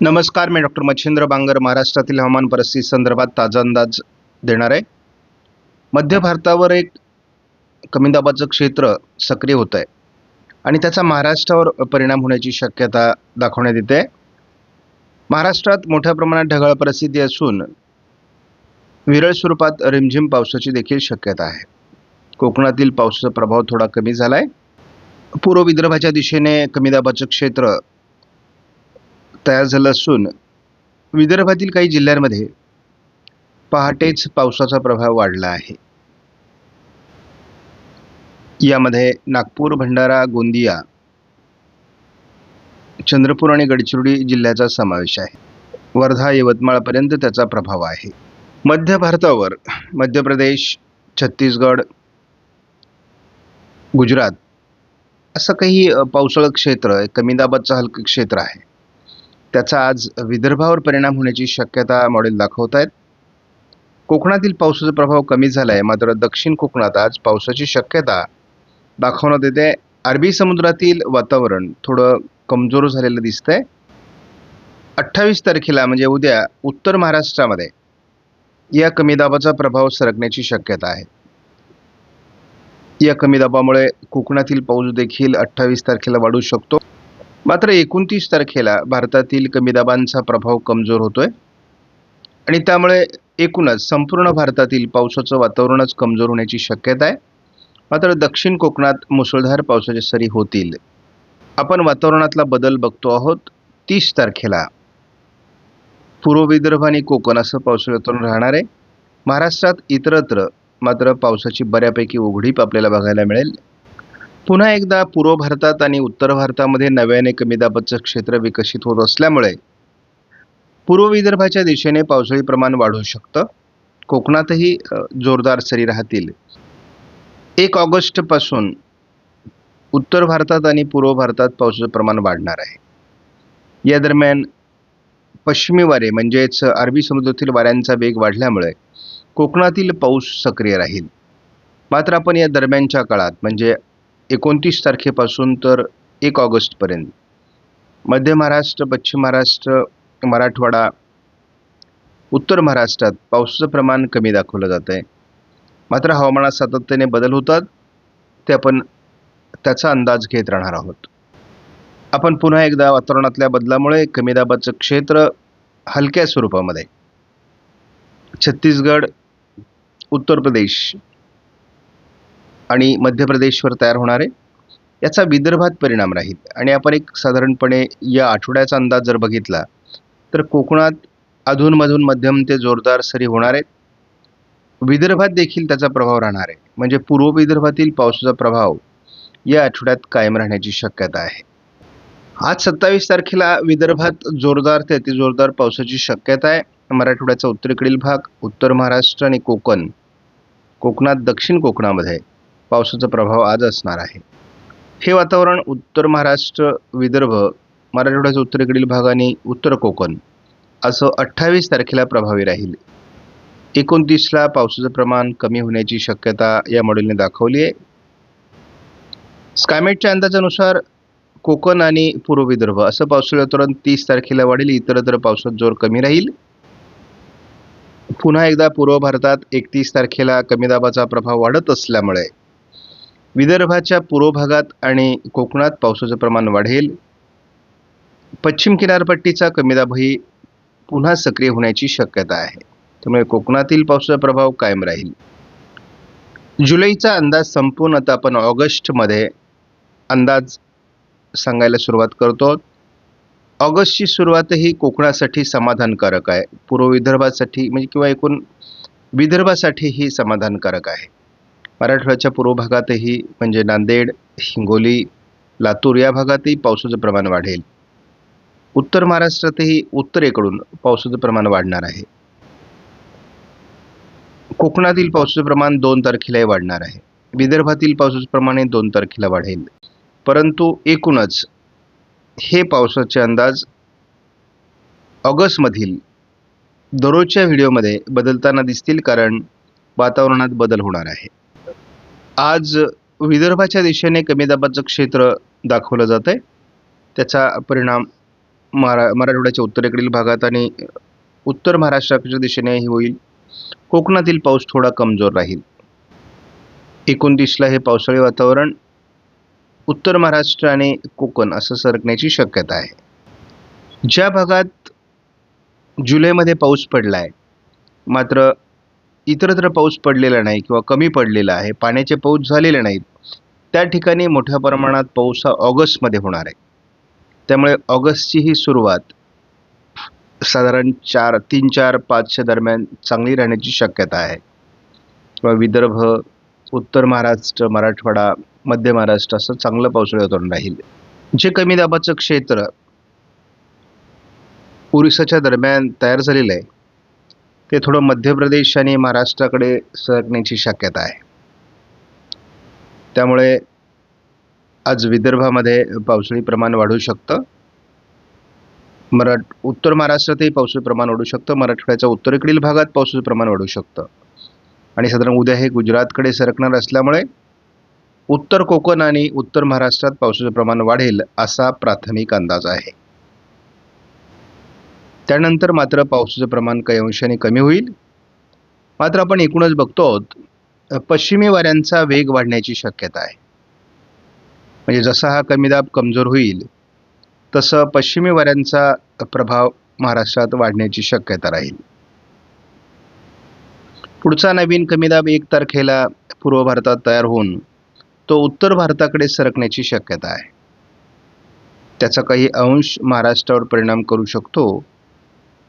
नमस्कार मी डॉक्टर मच्छिंद्र बांगर महाराष्ट्रातील हवामान परिस्थिती संदर्भात ताजा अंदाज देणार आहे. मध्य भारतावर एक कमी दाबाचं क्षेत्र सक्रिय होत आहे आणि त्याचा महाराष्ट्रावर परिणाम होण्याची शक्यता दाखवण्यात येते महाराष्ट्रात मोठ्या प्रमाणात ढगाळ परिस्थिती असून विरळ स्वरूपात रिमझिम पावसाची देखील शक्यता आहे. कोकणातील पावसाचा प्रभाव थोडा कमी झाला आहे पूर्व विदर्भाच्या दिशेने कमी दाबाचं क्षेत्र तयार झालं असून विदर्भातील काही जिल्ह्यांमध्ये पहाटेच पावसाचा प्रभाव वाढला आहे. यामध्ये नागपूर भंडारा गोंदिया चंद्रपूर आणि गडचिरोली जिल्ह्याचा समावेश आहे. वर्धा यवतमाळपर्यंत त्याचा प्रभाव आहे. मध्य भारतावर मध्य प्रदेश छत्तीसगड गुजरात असं काही पावसाळ पावसाळं क्षेत्र आहे, कमी दाबाचं हलकं क्षेत्र आहे. त्याचा आज विदर्भावर परिणाम होण्याची शक्यता मॉडेल दाखवत आहेत. कोकणातील पावसाचा प्रभाव कमी झाला आहे मात्र दक्षिण कोकणात आज पावसाची शक्यता दाखवण्यात येते. अरबी समुद्रातील वातावरण थोडं कमजोर झालेलं दिसतंय. अठ्ठावीस तारखेला म्हणजे उद्या उत्तर महाराष्ट्रामध्ये या कमी दाबाचा प्रभाव सरकण्याची शक्यता आहे. या कमी दाबामुळे कोकणातील पाऊस देखील अठ्ठावीस तारखेला वाढू शकतो. मात्र एकोणतीस तारखेला भारतातील कमी दाबांचा प्रभाव कमजोर होतोय. आणि त्यामुळे एकूणच संपूर्ण भारतातील पावसाचं वातावरणच कमजोर होण्याची शक्यता आहे. मात्र दक्षिण कोकणात मुसळधार पावसाच्या सरी होतील. आपण वातावरणातला बदल बघतो आहोत. तीस तारखेला पूर्व विदर्भ आणि कोकण असं पावसाचं वातावरण राहणार आहे. महाराष्ट्रात इतरत्र मात्र पावसाची बऱ्यापैकी उघडीप आपल्याला बघायला मिळेल. पुन्हा एकदा पूर्व भारतात आणि उत्तर भारतामध्ये नव्याने कमी दाबाचं क्षेत्र विकसित होत असल्यामुळे पूर्व विदर्भाच्या दिशेने पावसाळी प्रमाण वाढू शकतं. कोकणातही जोरदार सरी राहतील. एक ऑगस्टपासून उत्तर भारतात आणि पूर्व भारतात पावसाचं प्रमाण वाढणार आहे. या दरम्यान पश्चिमी वारे म्हणजेच अरबी समुद्रातील वाऱ्यांचा वेग वाढल्यामुळे कोकणातील पाऊस सक्रिय राहील. मात्र आपण या दरम्यानच्या काळात म्हणजे एकोणतीस तारखेपासून तर एक ऑगस्टपर्यंत. मध्य महाराष्ट्र पश्चिम महाराष्ट्र मराठवाडा उत्तर महाराष्ट्रात पावसाचं प्रमाण कमी दाखवलं जात आहे मात्र हवामानात सातत्याने बदल होतात ते आपण त्याचा अंदाज घेत राहणार आहोत. आपण पुन्हा एकदा वातावरणातल्या बदलामुळे कमी दाबाचं क्षेत्र हलक्या स्वरूपामध्ये. छत्तीसगड उत्तर प्रदेश आणि मध्य प्रदेशवर तयार होणार आहे याचा विदर्भात परिणाम राहील. आणि आपण एक साधारणपणे या आठवड्याचा अंदाज जर बघितला तर कोकणात अधूनमधून मध्यम ते जोरदार सरी होणार आहेत. विदर्भात देखील त्याचा प्रभाव राहणार आहे. म्हणजे पूर्व विदर्भातील पावसाचा प्रभाव या आठवड्यात कायम राहण्याची शक्यता आहे. आज सत्तावीस तारखेला विदर्भात जोरदार ते अतिजोरदार पावसाची शक्यता आहे. मराठवाड्याचा उत्तरेकडील भाग उत्तर महाराष्ट्र आणि कोकण कोकणात दक्षिण कोकणामध्ये पावसाचा प्रभाव आज असणार आहे. हे वातावरण उत्तर महाराष्ट्र विदर्भ मराठवाड्याच्या उत्तरेकडील भाग आणि उत्तर कोकण असं अठ्ठावीस तारखेला प्रभावी राहील. एकोणतीसला पावसाचं प्रमाण कमी होण्याची शक्यता या मॉडेलने दाखवली आहे. स्कायमेटच्या अंदाजानुसार कोकण आणि पूर्व विदर्भ असं पावसाळी वातावरण तीस तारखेला वाढेल इतरत्र पावसात जोर कमी राहील. पुन्हा एकदा पूर्व भारतात एकतीस तारखेला कमी दाबाचा प्रभाव वाढत असल्यामुळे विदर्भाच्या पूर्व भागात आणि कोकणात पावसाचं प्रमाण वाढेल. पश्चिम किनारपट्टीचा कमी दाबही पुन्हा सक्रिय होण्याची शक्यता आहे. त्यामुळे कोकणातील पावसाचा प्रभाव कायम राहील. जुलैचा अंदाज संपून आता आपण ऑगस्टमध्ये अंदाज सांगायला सुरुवात करतो. ऑगस्टची सुरुवातही कोकणासाठी समाधानकारक आहे. पूर्व विदर्भासाठी म्हणजे किंवा एकूण विदर्भासाठीही समाधानकारक आहे. मराठवाड्याच्या पूर्व भागातही म्हणजे नांदेड हिंगोली लातूर या भागातही पावसाचं प्रमाण वाढेल. उत्तर महाराष्ट्रातही उत्तरेकडून पावसाचं प्रमाण वाढणार आहे. कोकणातील पावसाचं प्रमाण दोन तारखेलाही वाढणार आहे. विदर्भातील पावसाचं प्रमाणे दोन तारखेला वाढेल. परंतु एकूणच हे पावसाचे अंदाज ऑगस्टमधील दररोजच्या व्हिडिओमध्ये बदलताना दिसतील कारण वातावरणात बदल होणार आहे. आज विदर्भाच्या दिशेने कमी दाबाचं क्षेत्र दाखवलं जात आहे त्याचा परिणाम मरा मराठवाड्याच्या उत्तरेकडील भागात आणि उत्तर महाराष्ट्राच्या दिशेनेही होईल. कोकणातील पाऊस थोडा कमजोर राहील. एकोणतीसला हे पावसाळी वातावरण उत्तर महाराष्ट्र आणि कोकण असं सरकण्याची शक्यता आहे. ज्या भागात जुलैमध्ये पाऊस पडला आहे मात्र इतरत्र पाऊस पडलेला नाही किंवा कमी पडलेला आहे पाण्याचे पाऊस झालेले नाहीत त्या ठिकाणी मोठ्या प्रमाणात पाऊस हा ऑगस्टमध्ये होणार आहे. त्यामुळे ऑगस्टची ही सुरुवात साधारण चार तीन चार पाचच्या दरम्यान चांगली राहण्याची शक्यता आहे. किंवा विदर्भ उत्तर महाराष्ट्र मराठवाडा मध्य महाराष्ट्र असं चांगलं पावसाळी वातावरण राहील. जे कमी दाबाचं क्षेत्र उरिसाच्या दरम्यान तयार झालेलं आहे ते थोडं मध्य प्रदेश आणि महाराष्ट्राकडे सरकण्याची शक्यता आहे. त्यामुळे आज विदर्भामध्ये पावसाळी प्रमाण वाढू शकतं. मराठ उत्तर महाराष्ट्रातही पावसाचं प्रमाण वाढू शकतं. मराठवाड्याच्या उत्तरेकडील भागात पावसाचं प्रमाण वाढू शकतं. आणि साधारण उद्या हे गुजरातकडे सरकणार असल्यामुळे उत्तर कोकण आणि उत्तर महाराष्ट्रात पावसाचं प्रमाण वाढेल असा प्राथमिक अंदाज आहे. त्यानंतर मात्र पावसाचं प्रमाण काही अंशाने कमी होईल. मात्र आपण एकूणच बघतो आहोत पश्चिमी वाऱ्यांचा वेग वाढण्याची शक्यता आहे. म्हणजे जसा हा कमी दाब कमजोर होईल तसं पश्चिमी वाऱ्यांचा प्रभाव महाराष्ट्रात वाढण्याची शक्यता राहील. पुढचा नवीन कमी दाब एक तारखेला पूर्व भारतात तयार होऊन तो उत्तर भारताकडे सरकण्याची शक्यता आहे. त्याचा काही अंश महाराष्ट्रावर परिणाम करू शकतो.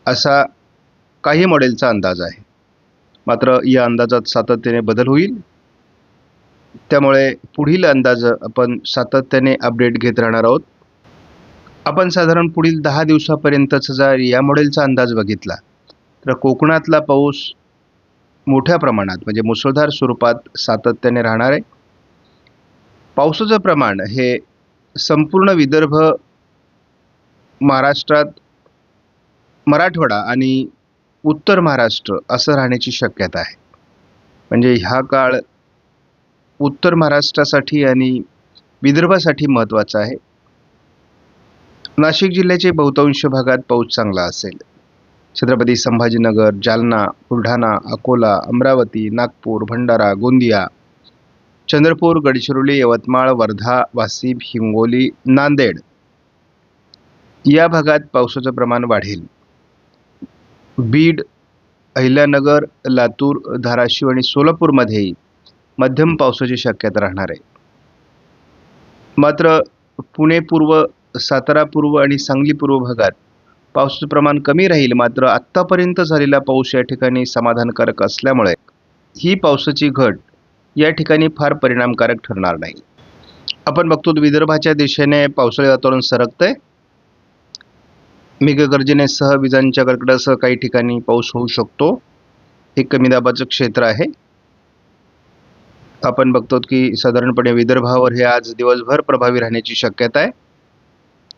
असा काही मॉडेलचा अंदाज आहे. मात्र या अंदाजात सातत्याने बदल होईल. त्यामुळे पुढील अंदाज आपण सातत्याने अपडेट घेत राहणार आहोत. आपण साधारण पुढील दहा दिवसापर्यंतचा जर या मॉडेलचा अंदाज बघितला तर कोकणातला पाऊस मोठ्या प्रमाणात म्हणजे मुसळधार स्वरूपात सातत्याने राहणार आहे. पावसाचं प्रमाण हे संपूर्ण विदर्भ महाराष्ट्रात मराठवाडा आणि उत्तर महाराष्ट्र असं राहण्याची शक्यता आहे. म्हणजे ह्या काळ उत्तर महाराष्ट्रासाठी आणि विदर्भासाठी महत्त्वाचा आहे. नाशिक जिल्ह्याचे बहुतांश भागात पाऊस चांगला असेल. छत्रपती संभाजीनगर जालना बुलढाणा अकोला अमरावती नागपूर भंडारा गोंदिया चंद्रपूर गडचिरोली यवतमाळ वर्धा वाशिम हिंगोली नांदेड या भागात पावसाचं प्रमाण वाढेल. बीड अहिल्यानगर लातूर धाराशिव आणि सोलापूरमध्येही मध्यम पावसाची शक्यता राहणार आहे. मात्र पुणे पूर्व सातारा पूर्व आणि सांगली पूर्व भागात पावसाचं प्रमाण कमी राहील मात्र आत्तापर्यंत झालेला पाऊस या ठिकाणी समाधानकारक असल्यामुळे ही पावसाची घट या ठिकाणी फार परिणामकारक ठरणार नाही. आपण बघतो विदर्भाच्या दिशेने पावसाळी वातावरण सरकतंय. मेघगर्जनेसह विजांच्या कडकडासह काही ठिकाणी पाऊस होऊ शकतो. हे कमी दाबाचं क्षेत्र आहे. आपण बघतो की साधारणपणे विदर्भावर हे आज दिवसभर प्रभावी राहण्याची शक्यता आहे.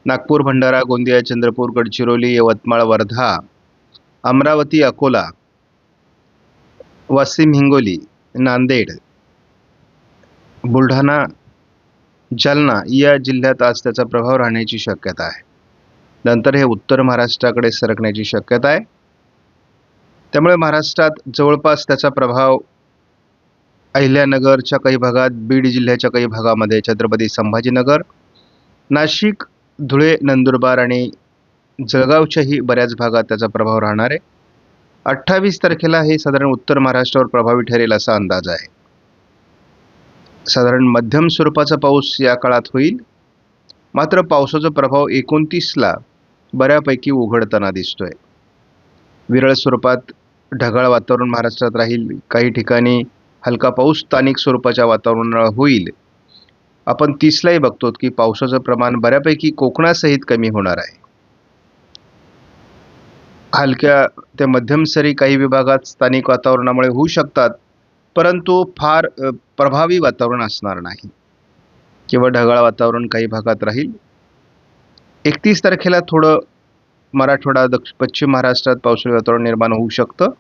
नागपूर भंडारा गोंदिया चंद्रपूर गडचिरोली यवतमाळ वर्धा अमरावती अकोला वाशिम हिंगोली नांदेड बुलढाणा जालना या जिल्ह्यात आज त्याचा प्रभाव राहण्याची शक्यता आहे. नंतर हे उत्तर महाराष्ट्राकडे सरकण्याची शक्यता आहे. त्यामुळे महाराष्ट्रात जवळपास त्याचा प्रभाव अहिल्यानगरच्या काही भागात बीड जिल्ह्याच्या काही भागामध्ये छत्रपती संभाजीनगर नाशिक धुळे नंदुरबार आणि जळगावच्याही बऱ्याच भागात त्याचा प्रभाव राहणार आहे. अठ्ठावीस तारखेला हे साधारण उत्तर महाराष्ट्रावर प्रभावी ठरेल असा अंदाज आहे. साधारण मध्यम स्वरूपाचा पाऊस या काळात होईल. मात्र पावसाचा प्रभाव एकोणतीसला बऱ्यापैकी उघडताना दिसतोय. विरळ स्वरूपात ढगाळ वातावरण महाराष्ट्रात राहील. काही ठिकाणी हलका पाऊस स्थानिक स्वरूपाच्या वातावरणावर होईल. आपण तीसलाही बघतो की पावसाचं प्रमाण बऱ्यापैकी कोकणासहित कमी होणार आहे. हलक्या ते मध्यम सरी काही विभागात स्थानिक वातावरणामुळे होऊ शकतात परंतु फार प्रभावी वातावरण असणार नाही. किंवा ढगाळ वातावरण काही भागात राहील. एकतीस तारखेला थोडं मराठवाडा दक्ष पश्चिम महाराष्ट्रात पावसाळी वातावरण निर्माण होऊ शकतं.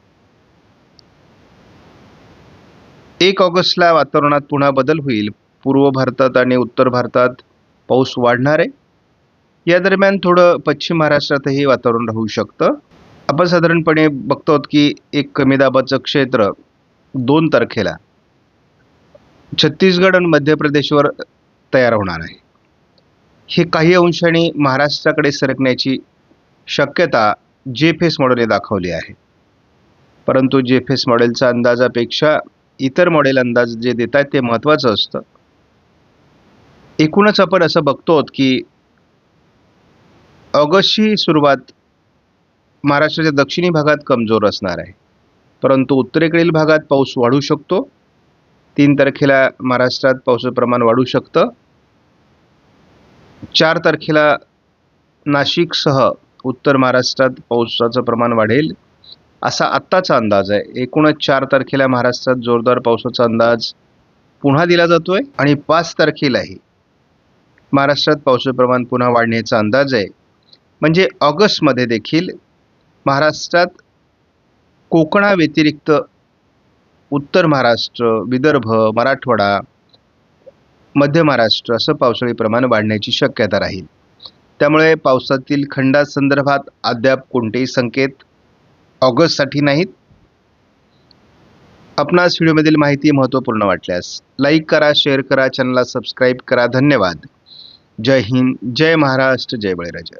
एक ऑगस्टला वातावरणात पुन्हा बदल होईल. पूर्व भारतात आणि उत्तर भारतात पाऊस वाढणार आहे. या दरम्यान थोडं पश्चिम महाराष्ट्रातही वातावरण राहू शकतं. आपण साधारणपणे बघतो आहोत की एक कमी दाबाचं क्षेत्र दोन तारखेला छत्तीसगड आणि मध्य प्रदेशवर तयार होणार आहे. हे काही अंशाने महाराष्ट्राकडे सरकण्याची शक्यता जे फेस मॉडेलने दाखवली आहे. परंतु जे फेस मॉडेलचा अंदाजापेक्षा इतर मॉडेल अंदाज जे देत आहेत ते महत्त्वाचं असतं. एकूणच आपण असं बघतो की ऑगस्टची सुरुवात महाराष्ट्राच्या दक्षिणी भागात कमजोर असणार आहे. परंतु उत्तरेकडील भागात पाऊस वाढू शकतो. तीन तारखेला महाराष्ट्रात पावसाचं प्रमाण वाढू शकतं. चार तारखेला नाशिकसह उत्तर महाराष्ट्रात पावसाचं प्रमाण वाढेल असा आत्ताचा अंदाज आहे. एकूणच चार तारखेला महाराष्ट्रात जोरदार पावसाचा अंदाज पुन्हा दिला जातो आहे आणि पाच तारखेलाही महाराष्ट्रात पावसाचं प्रमाण पुन्हा वाढण्याचा अंदाज आहे. म्हणजे ऑगस्टमध्ये देखील महाराष्ट्रात कोकणाव्यतिरिक्त उत्तर महाराष्ट्र विदर्भ मराठवाडा मध्य महाराष्ट्र असं पावसाळी प्रमाण वाढण्याची शक्यता राहील. त्यामुळे पावसातील खंडासंदर्भात अद्याप कोणतेही संकेत ऑगस्टसाठी नाहीत. आपणास व्हिडिओमधील माहिती महत्त्वपूर्ण वाटल्यास लाईक करा शेअर करा चॅनलला सबस्क्राईब करा. धन्यवाद. जय हिंद जय महाराष्ट्र जय बळीराजा.